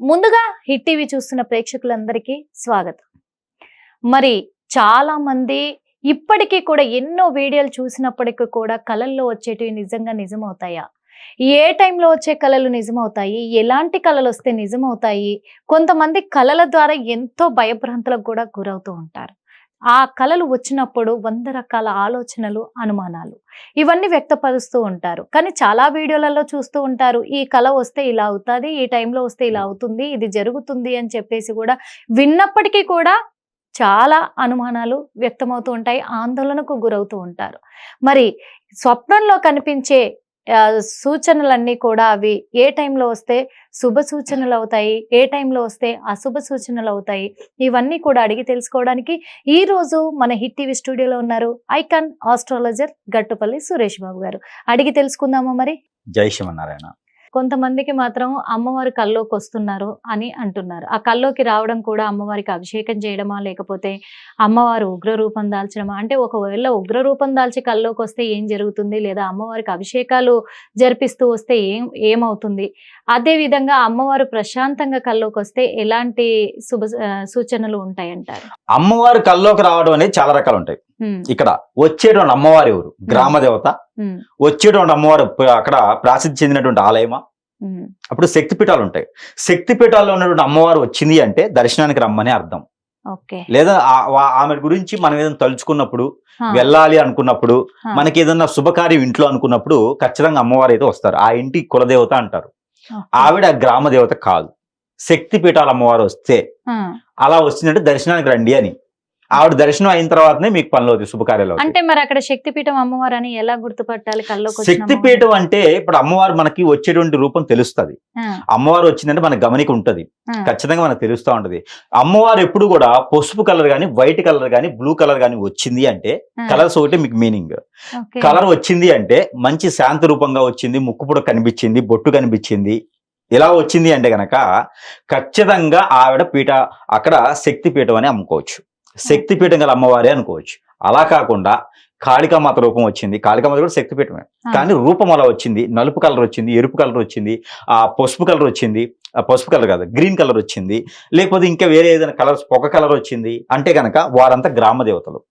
ముందుగా hit TV చూస్తున్న ప్రేక్షకులందరికీ స్వాగతం. మరి చాలా మంది ఇప్పటికీ కూడా ఎన్నో వీడియోలు చూసినప్పటికీ కూడా కళల్లో వచ్చేటివి నిజంగా నిజమవుతాయా? ఏ టైంలో వచ్చే కళలు నిజమవుతాయి? ఎలాంటి కళలు వస్తే నిజమవుతాయి? కొంతమంది కళల ద్వారా ఎంతో భయభ్రాంతులకు కూడా గురవుతూ ఉంటారు. ఆ కళలు వచ్చినప్పుడు వంద రకాల ఆలోచనలు అనుమానాలు. ఇవన్నీ వ్యక్తపరుస్తూ ఉంటారు. కానీ చాలా వీడియోలలో చూస్తూ ఉంటారు ఈ కళ వస్తే ఇలా అవుతుంది ఈ టైంలో వస్తే ఇలా అవుతుంది ఇది జరుగుతుంది అని చెప్పేసి కూడా విన్నప్పటికీ కూడా చాలా అనుమానాలు వ్యక్తమవుతూ ఉంటాయి ఆందోళనకు గురవుతూ ఉంటారు. మరి స్వప్నంలో కనిపించే సూచనలన్నీ కూడా అవి ఏ టైంలో వస్తే శుభ సూచనలు అవుతాయి ఏ టైంలో వస్తే అశుభ సూచనలు అవుతాయి ఇవన్నీ కూడా అడిగి తెలుసుకోవడానికి ఈ రోజు మన హిట్ టీవీ స్టూడియోలో ఉన్నారు ఐకాన్ ఆస్ట్రాలజర్ గట్టుపల్లి సురేష్ బాబు గారు. అడిగి తెలుసుకుందామా మరి? జై శివనారాయణ కొంతమందికి మాత్రం అమ్మవారి కల్లోకి వస్తున్నారు అని అంటున్నారు. ఆ కల్లోకి రావడం కూడా అమ్మవారికి అభిషేకం చేయడమా లేకపోతే అమ్మవారు ఉగ్ర రూపం దాల్చడమా? అంటే ఒకవేళ ఉగ్ర రూపం దాల్చి కల్లోకి వస్తే ఏం జరుగుతుంది? లేదా అమ్మవారికి అభిషేకాలు జరిపిస్తూ వస్తే ఏం ఏమవుతుంది? అదే విధంగా అమ్మవారు ప్రశాంతంగా కల్లోకి వస్తే ఎలాంటి శుభ సూచనలు ఉంటాయంటారు? అమ్మవారు కల్లోకి రావడం అనేది చాలా రకాలు ఉంటాయి ఇక్కడ వచ్చేటువంటి అమ్మవారు ఎవరు? గ్రామ దేవత వచ్చేటువంటి అమ్మవారు అక్కడ ప్రాసిద్ధి చెందినటువంటి ఆలయమా? అప్పుడు శక్తి పీఠాలు ఉంటాయి. శక్తి పీఠాల్లో ఉన్నటువంటి అమ్మవారు వచ్చింది అంటే దర్శనానికి రమ్మని అర్థం. లేదా ఆమె గురించి మనం ఏదైనా తలుచుకున్నప్పుడు వెళ్ళాలి అనుకున్నప్పుడు మనకి ఏదైనా శుభకార్యం ఇంట్లో అనుకున్నప్పుడు ఖచ్చితంగా అమ్మవారు అయితే వస్తారు. ఆ ఇంటి కులదేవత అంటారు. ఆవిడ గ్రామ దేవత కాదు. శక్తి పీఠాల అమ్మవారు వస్తే అలా వచ్చిందంటే దర్శనానికి రండి అని. ఆవిడ దర్శనం అయిన తర్వాతనే మీకు పనులు అవుతాయి శుభకార్యాలు. అంటే మరి అక్కడ శక్తిపీఠం అమ్మవారు అని ఎలా గుర్తుపట్టాలి కల్లోకి వచ్చిన శక్తి పీఠం అంటే ఇప్పుడు అమ్మవారు మనకి వచ్చేటువంటి రూపం తెలుస్తది. అమ్మవారు? వచ్చిందంటే మనకి గమనిక ఉంటది. ఖచ్చితంగా మనకు తెలుస్తూ ఉంటది. అమ్మవారు ఎప్పుడు కూడా పసుపు కలర్ గాని వైట్ కలర్ గాని బ్లూ కలర్ గాని వచ్చింది అంటే కలర్స్ ఒకటి మీకు మీనింగ్. కలర్ వచ్చింది అంటే మంచి శాంతి రూపంగా వచ్చింది ముక్కుపుడ కనిపించింది బొట్టు కనిపించింది. ఇలా వచ్చింది అంటే గనక ఖచ్చితంగా ఆవిడ పీఠ అక్కడ శక్తి పీఠం అని అమ్ముకోవచ్చు. శక్తి పీఠం గల అమ్మవారే అనుకోవచ్చు. అలా కాకుండా కాళికామాత రూపం వచ్చింది. కాళికామాత కూడా శక్తి పీఠమే ఆ, కానీ రూపం అలా వచ్చింది. నలుపు కలర్ వచ్చింది. ఎరుపు కలర్ వచ్చింది. ఆ పసుపు కలర్ వచ్చింది. ఆ పసుపు కలర్ కాదు గ్రీన్ కలర్ వచ్చింది. లేకపోతే ఇంకా వేరే ఏదైనా కలర్స్ ఒక కలర్ వచ్చింది. అంటే గనక వారంతా గ్రామ దేవతలు.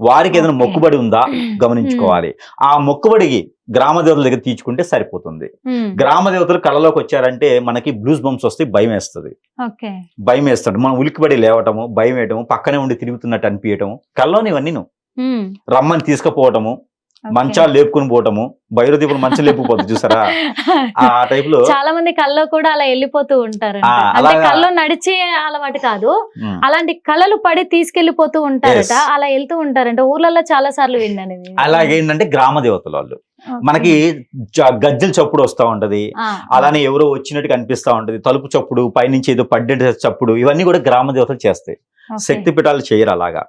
వారికి ఏదైనా. మొక్కుబడి ఉందా? గమనించుకోవాలి. ఆ మొక్కుబడికి గ్రామ దేవతల దగ్గర తీర్చుకుంటే సరిపోతుంది. గ్రామ దేవతలు కళ్ళలోకి వచ్చారంటే మనకి బ్లూస్ బంప్స్ వస్తే భయం వేస్తుంది. భయం వేస్తాడు. మనం ఉలిక్కిపడి లేవటము భయం వేయటము పక్కనే ఉండి తిరుగుతున్నట్టు అనిపించటము కళ్ళలోని ఇవన్నీ రమ్మని తీసుకుపోవటము. మంచాలు లేపుకుని పోవటము బైరదీపులు మంచం లేపుకుపోతుంది చూసారా ఆ టైప్లో చాలా మంది కల్లో కూడా అలా వెళ్ళిపోతూ ఉంటారు అలాగా- కల్లో నడిచే అలవాటు కాదు. అలాంటి కళలు పడి తీసుకెళ్ళిపోతూ ఉంటారట. అలా వెళ్తూ ఉంటారంట ఊర్లలో చాలా సార్లు విన్నాను. అలాగేంటంటే గ్రామ దేవతలు వాళ్ళు. మనకి గజ్జల చప్పుడు వస్తా ఉంటది అలానే ఎవరో వచ్చినట్టు కనిపిస్తా ఉంటది తలుపు చప్పుడు పైనుంచి ఏదో పడ్డ చప్పుడు ఇవన్నీ కూడా గ్రామ దేవతలు చేస్తాయి. శక్తి పీఠాలు చేయరు అలాగా.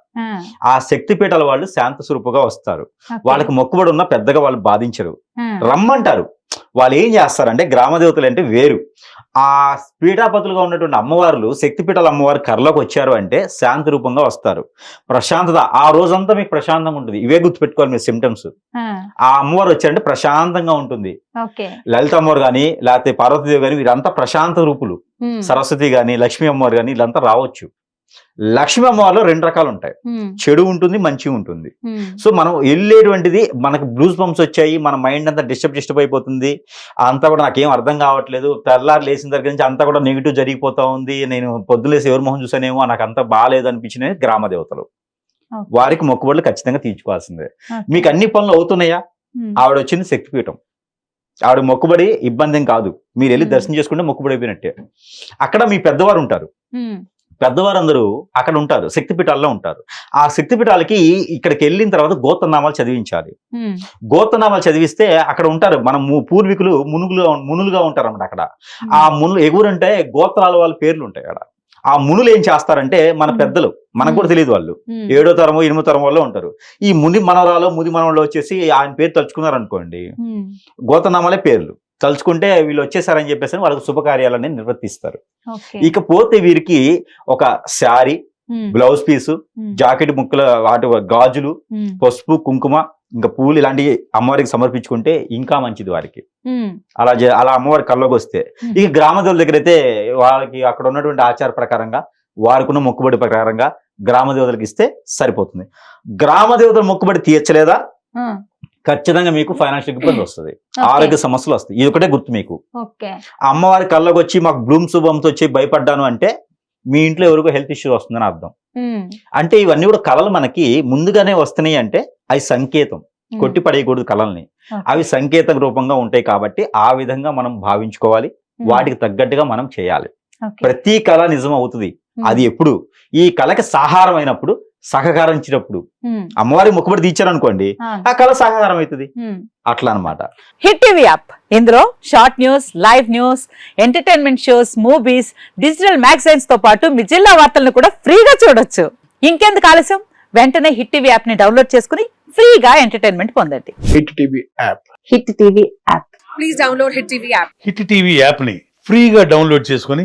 ఆ, శక్తి పీఠాల వాళ్ళు శాంత స్వరూపుగా వస్తారు. వాళ్ళకి మొక్కుబడి ఉన్నా పెద్దగా వాళ్ళు బాధించరు. రమ్మంటారు. వాళ్ళు ఏం చేస్తారంటే గ్రామ దేవతలు అంటే వేరు. ఆ పీఠాపతులుగా ఉన్నటువంటి అమ్మవార్లు శక్తి పీఠాల అమ్మవారు కర్రలోకి వచ్చారు అంటే శాంతి రూపంగా వస్తారు. ప్రశాంతత ఆ రోజంతా మీకు ప్రశాంతంగా ఉంటుంది. ఇవే గుర్తుపెట్టుకోవాలి మీ సిమ్టమ్స్ ఆ, అమ్మవారు వచ్చారంటే ప్రశాంతంగా ఉంటుంది. లలిత అమ్మవారు కానీ లేకపోతే పార్వతీదేవి కానీ వీరంతా ప్రశాంత రూపులు. సరస్వతి కానీ లక్ష్మీ అమ్మవారు కానీ వీళ్ళంతా రావచ్చు. లక్ష్మీ అమ్మవారిలో రెండు రకాలు ఉంటాయి చెడు ఉంటుంది మంచి ఉంటుంది. సో మనం వెళ్ళేటువంటిది మనకు బ్లూస్ బంప్స్ వచ్చాయి మన మైండ్ అంతా డిస్టర్బ్ డిస్టర్బ్ అయిపోతుంది అంతా కూడా నాకేం అర్థం కావట్లేదు. తెల్లారు లేచిన దగ్గర నుంచి అంతా కూడా నెగిటివ్ జరిగిపోతా ఉంది. నేను పొద్దులేసి ఎవరి మొహం చూసానేమో నాకు అంతా బాగాలేదు అనిపించినవి గ్రామ దేవతలు. వారికి మొక్కుబడులు ఖచ్చితంగా తీర్చుకోవాల్సిందే. మీకు అన్ని పనులు అవుతున్నాయా? ఆవిడ వచ్చింది శక్తిపీఠం. ఆవిడ మొక్కుబడి ఇబ్బంది కాదు. మీరు వెళ్ళి. దర్శనం చేసుకుంటే మొక్కుబడి అయిపోయినట్టే. అక్కడ మీ పెద్దవారు ఉంటారు. పెద్దవారందరూ అక్కడ ఉంటారు శక్తిపీఠాల్లో ఉంటారు. ఆ శక్తిపీఠాలకి ఇక్కడికి వెళ్ళిన తర్వాత గోత్రనామాలు చదివించాలి. ఉమ్, గోత్రనామాలు చదివిస్తే అక్కడ ఉంటారు మన పూర్వీకులు మునుగులుగా మునులుగా ఉంటారు అన్నమాట అక్కడ ఆ మునులు ఎగురంటే గోత్రాల వాళ్ళ పేర్లు ఉంటాయి అక్కడ. ఆ మునులు ఏం చేస్తారంటే మన. పెద్దలు మనకు కూడా తెలియదు వాళ్ళు. ఏడో తరము ఎనిమిదో తరం వాళ్ళు ఉంటారు. ఈ ముని మనవరాలు ముది మనవరాలు వచ్చేసి ఆయన పేరు తలుచుకున్నారు అనుకోండి గోతనామాలే పేర్లు. తలుచుకుంటే వీళ్ళు వచ్చేసారని చెప్పేసి వాళ్ళకి శుభకార్యాలని నిర్వర్తిస్తారు. ఇకపోతే వీరికి ఒక శారీ బ్లౌజ్ పీసు జాకెట్ ముక్కల వాటి గాజులు పసుపు కుంకుమ ఇంకా పూలు ఇలాంటివి అమ్మవారికి సమర్పించుకుంటే ఇంకా మంచిది వారికి. అలా అలా అమ్మవారి కల్లోకి వస్తే. ఇక గ్రామ దేవుల దగ్గర అయితే వాళ్ళకి అక్కడ ఉన్నటువంటి ఆచార ప్రకారంగా వారికున్న మొక్కుబడి ప్రకారంగా గ్రామ దేవతలకు ఇస్తే సరిపోతుంది. గ్రామ దేవతల మొక్కుబడి తీర్చలేదా? ఖచ్చితంగా మీకు ఫైనాన్షియల్ ఇబ్బంది వస్తుంది. ఆరోగ్య సమస్యలు వస్తాయి. ఇది ఒకటే గుర్తు మీకు. అమ్మవారి కళ్ళకు వచ్చి మాకు బ్లూమ్ శుభంతో వచ్చి భయపడ్డాను అంటే మీ ఇంట్లో ఎవరికో హెల్త్ ఇష్యూ వస్తుందని అర్థం. అంటే ఇవన్నీ కూడా కళలు మనకి ముందుగానే వస్తున్నాయి అంటే అవి సంకేతం. కొట్టి పడేయకూడదు కళల్ని. అవి సంకేత రూపంగా ఉంటాయి కాబట్టి ఆ విధంగా మనం భావించుకోవాలి. వాటికి తగ్గట్టుగా మనం చేయాలి. ప్రతి కళ నిజం అవుతుంది అది ఎప్పుడు? ఈ కళకి సహారం అయినప్పుడు సహకారం ఇచ్చినప్పుడు అమ్మవారి మొక్కుబడి తీర్చారనుకోండి ఆ, ఆ కళ సహకారం అవుతుంది. అట్లా అన్నమాట హిట్ టీవీ యాప్. ఇందులో short news live news entertainment shows movies digital మ్యాగజైన్స్తో పాటు మీ జిల్లా వార్తలను కూడా ఫ్రీగా చూడొచ్చు. ఇంకెందుకు ఆలస్యం? వెంటనే హిట్ టీవీ యాప్ని డౌన్లోడ్ చేసుకుని ఫ్రీగా ఎంటర్టైన్మెంట్ పొందండి. Hit TV app. Hit TV app. Please download Hit TV app. Hit TV యాప్ని ఫ్రీగా డౌన్లోడ్ చేసుకొని